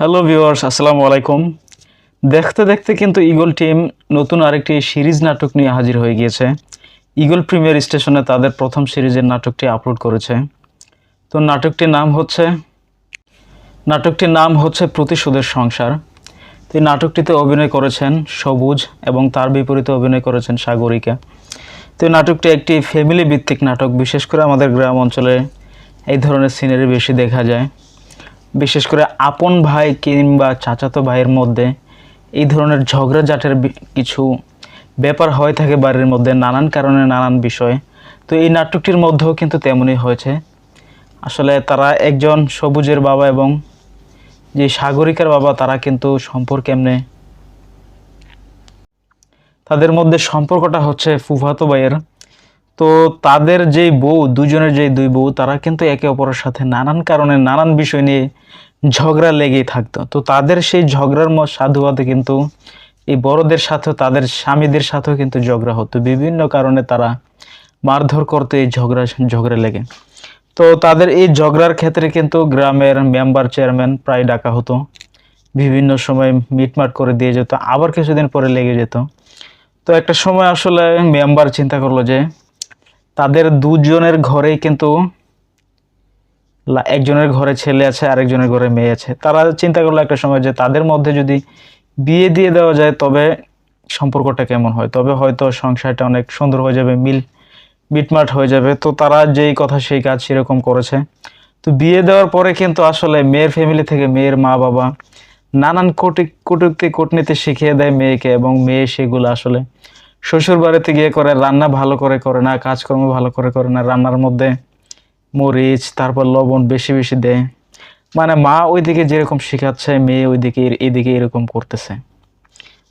Hello viewers আসসালামু আলাইকুম। দেখতে দেখতে কিন্তু ইগল টিম নতুন আরেকটি সিরিজ নাটক নিয়ে হাজির হয়ে গিয়েছে। ইগল প্রিমিয়ার স্টেশনে তাদের প্রথম সিরিজের নাটকটি আপলোড করেছে। তো নাটকটির নাম হচ্ছে নাটকটির নাম হচ্ছে প্রতিশোধের সংসার। তো এই নাটকটিতে অভিনয় করেছেন সবুজ এবং তার বিপরীতে অভিনয় করেছেন সাগরিকা। তো এই নাটকটি একটি ফ্যামিলি ভিত্তিক নাটক। বিশেষ করে আমাদের গ্রাম অঞ্চলে এই ধরনের সিনারি বেশি দেখা যায়। বিশেষ করে আপন ভাই কিংবা চাচাতো ভাইয়ের মধ্যে এই ধরনের ঝগড়াঝাটের কিছু ব্যাপার হয়ে থাকে বাড়ির মধ্যে নানান কারণে নানান বিষয়। তো এই নাটকটির মধ্যেও কিন্তু তেমনই হয়েছে। আসলে তারা একজন সবুজের বাবা এবং যে সাগরিকার বাবা, তারা কিন্তু সম্পর্ক এমনি তাদের মধ্যে সম্পর্কটা হচ্ছে ফুফাতো ভাইয়ের। তো তাদের যেই বউ, দুজনের যেই দুই বউ, তারা কিন্তু একে অপরের সাথে নানান কারণে নানান বিষয় নিয়ে ঝগড়া লেগেই থাকতো। তো তাদের সেই ঝগড়ার মত সাধুবাদে কিন্তু এই বড়দের সাথেও, তাদের স্বামীদের সাথেও কিন্তু ঝগড়া হতো। বিভিন্ন কারণে তারা মারধর করতো এই ঝগড়া ঝগড়া লেগে। তো তাদের এই ঝগড়ার ক্ষেত্রে কিন্তু গ্রামের মেম্বার চেয়ারম্যান প্রায় ডাকা হতো। বিভিন্ন সময় মিটমাট করে দিয়ে যেত, আবার কিছুদিন পরে লেগে যেত। তো একটা সময় আসলে মেম্বার চিন্তা করল যে তাদের দুজনের ঘরেই কিন্তু একজনের ঘরে ছেলে আছে, আরেকজনের ঘরে মেয়ে আছে। তারা চিন্তা করল একটা সময় যে তাদের মধ্যে যদি বিয়ে দিয়ে দেওয়া যায়, তবে সম্পর্কটা কেমন হয়? তবে হয়তো সংসারটা অনেক সুন্দর হয়ে যাবে, মিল মিটমাট হয়ে যাবে। তো তারা যেই কথা সেই কাজ সেরকম করেছে। তো বিয়ে দেওয়ার পরে কিন্তু আসলে মেয়ের ফ্যামিলি থেকে মেয়ের মা বাবা নানান কোটি কটুক্তি, কূটনীতি শিখিয়ে দেয় মেয়েকে এবং মেয়ে সেগুলো আসলে শ্বশুর বাড়িতে গিয়ে করে, রান্না ভালো করে করে না, কাজকর্ম ভালো করে করে না, রান্নার মধ্যে মরিচ, তারপর লবণ বেশি বেশি দেয়। মানে মা ওইদিকে যেরকম শেখাচ্ছে, মেয়ে ওইদিকে এদিকে এরকম করতেছে।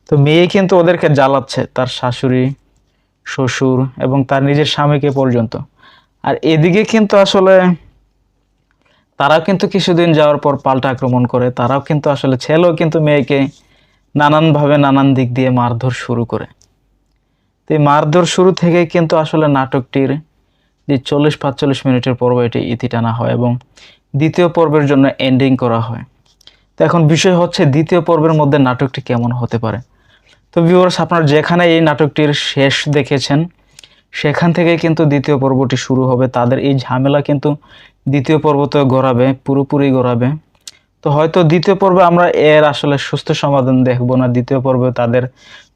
তো মেয়ে কিন্তু ওদেরকে জ্বালাচ্ছে, তার শাশুড়ি, শ্বশুর এবং তার নিজের স্বামীকে পর্যন্ত। আর এদিকে কিন্তু আসলে তারাও কিন্তু কিছুদিন যাওয়ার পর পাল্টা আক্রমণ করে, তারাও কিন্তু আসলে ছেলেও কিন্তু মেয়েকে নানানভাবে নানান দিক দিয়ে মারধর শুরু করে। তো এই মারধর শুরু থেকে কিন্তু আসলে নাটকটির যে চল্লিশ পাঁচচল্লিশ মিনিটের পর্ব, এটি ইতি টানা হয় এবং দ্বিতীয় পর্বের জন্য এন্ডিং করা হয়। তো এখন বিষয় হচ্ছে দ্বিতীয় পর্বের মধ্যে নাটকটি কেমন হতে পারে? তো ভিউয়ার্স আপনারা যেখানে এই নাটকটির শেষ দেখেছেন, সেখান থেকে কিন্তু দ্বিতীয় পর্বটি শুরু হবে। তাদের এই ঝামেলা কিন্তু দ্বিতীয় পর্বতে গড়াবে, পুরোপুরি গড়াবে। তো হয়তো দ্বিতীয় পর্বে আমরা এর আসলে সুস্থ সমাধান দেখব না, দ্বিতীয় পর্বে তাদের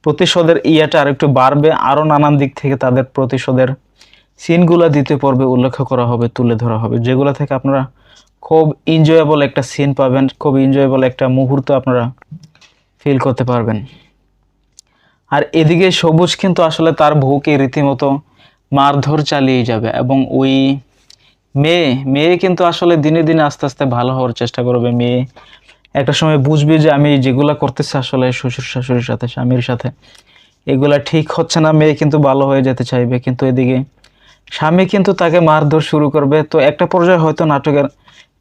প্রতিশোধের ইয়েটা আর একটু বাড়বে, আরও নানান দিক থেকে তাদের প্রতিশোধের সিনগুলো দ্বিতীয় পর্বে উল্লেখ করা হবে, তুলে ধরা হবে। যেগুলো থেকে আপনারা খুব এনজয়েবল একটা সিন পাবেন, খুব এনজয়েবল একটা মুহূর্ত আপনারা ফিল করতে পারবেন। আর এদিকে সবুজ কিন্তু আসলে তার বউকে রীতিমতো মারধর চালিয়ে যাবে এবং ওই মেয়ে মেয়ে কিন্তু আসলে দিনে দিনে আস্তে আস্তে ভালো হওয়ার চেষ্টা করবে। মেয়ে একটা সময় বুঝবে যে আমি যেগুলা করতেছি আসলে শ্বশুর শাশুড়ির সাথে, স্বামীর সাথে, এগুলা ঠিক হচ্ছে না, মেয়ে কিন্তু ভালো হয়ে যেতে চাইবে। কিন্তু এদিকে স্বামী কিন্তু তাকে মারধর শুরু করবে। তো একটা পর্যায়ে হয়তো নাটকের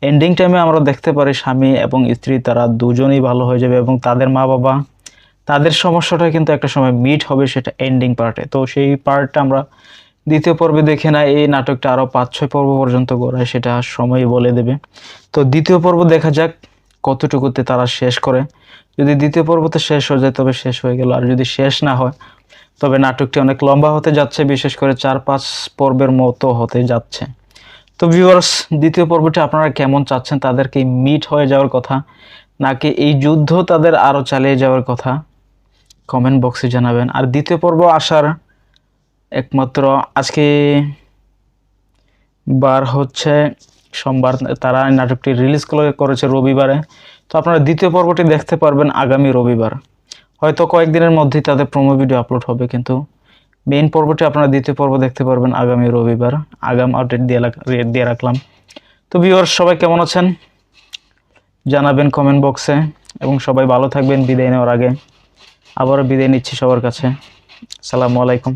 এন্ডিং টাইমে আমরা দেখতে পারি স্বামী এবং স্ত্রী, তারা দুজনেই ভালো হয়ে যাবে এবং তাদের মা বাবা তাদের সমস্যাটা কিন্তু একটা সময় মিট হবে সেটা এন্ডিং পার্টে তো সেই পার্টটা আমরা দ্বিতীয় পর্বে দেখে না এই নাটকটা আরও পাঁচ ছয় পর্ব পর্যন্ত গড়ায় সেটা সময় বলে দেবে। তো দ্বিতীয় পর্ব দেখা যাক। কতটুকুতে তারা শেষ করে? যদি দ্বিতীয় পর্বতে শেষ হয়ে যায়, তবে শেষ হয়ে গেল। আর যদি শেষ না হয়, তবে নাটকটি অনেক লম্বা হতে যাচ্ছে, বিশেষ করে চার পাঁচ পর্বের মতো হতে যাচ্ছে। তো ভিউয়ার্স দ্বিতীয় পর্বটি আপনারা কেমন চাচ্ছেন? তাদেরকে মিট হয়ে যাওয়ার কথা, নাকি এই যুদ্ধ তাদের আরও চালিয়ে যাওয়ার কথা? কমেন্ট বক্সে জানাবেন। আর দ্বিতীয় পর্ব আসার একমাত্র আজকে বার হচ্ছে সোমবার তারা নাটকটি রিলিজ করেছে রবিবারে। তো আপনারা দ্বিতীয় পর্বটি দেখতে পারবেন আগামী রবিবার। হয়তো কয়েকদিনের মধ্যেই তাদের প্রোমো ভিডিও আপলোড হবে, কিন্তু মেইন পর্বটি আপনারা দ্বিতীয় পর্ব দেখতে পারবেন আগামী রবিবার। আগাম আপডেট দিয়ে দিয়ে রাখলাম। তো ভিউয়ার্স সবাই কেমন আছেন? জানাবেন কমেন্ট বক্সে এবং সবাই ভালো থাকবেন। বিদায় নেওয়ার আগে আবারও বিদায় নিচ্ছি সবার কাছে। আসসালামু আলাইকুম।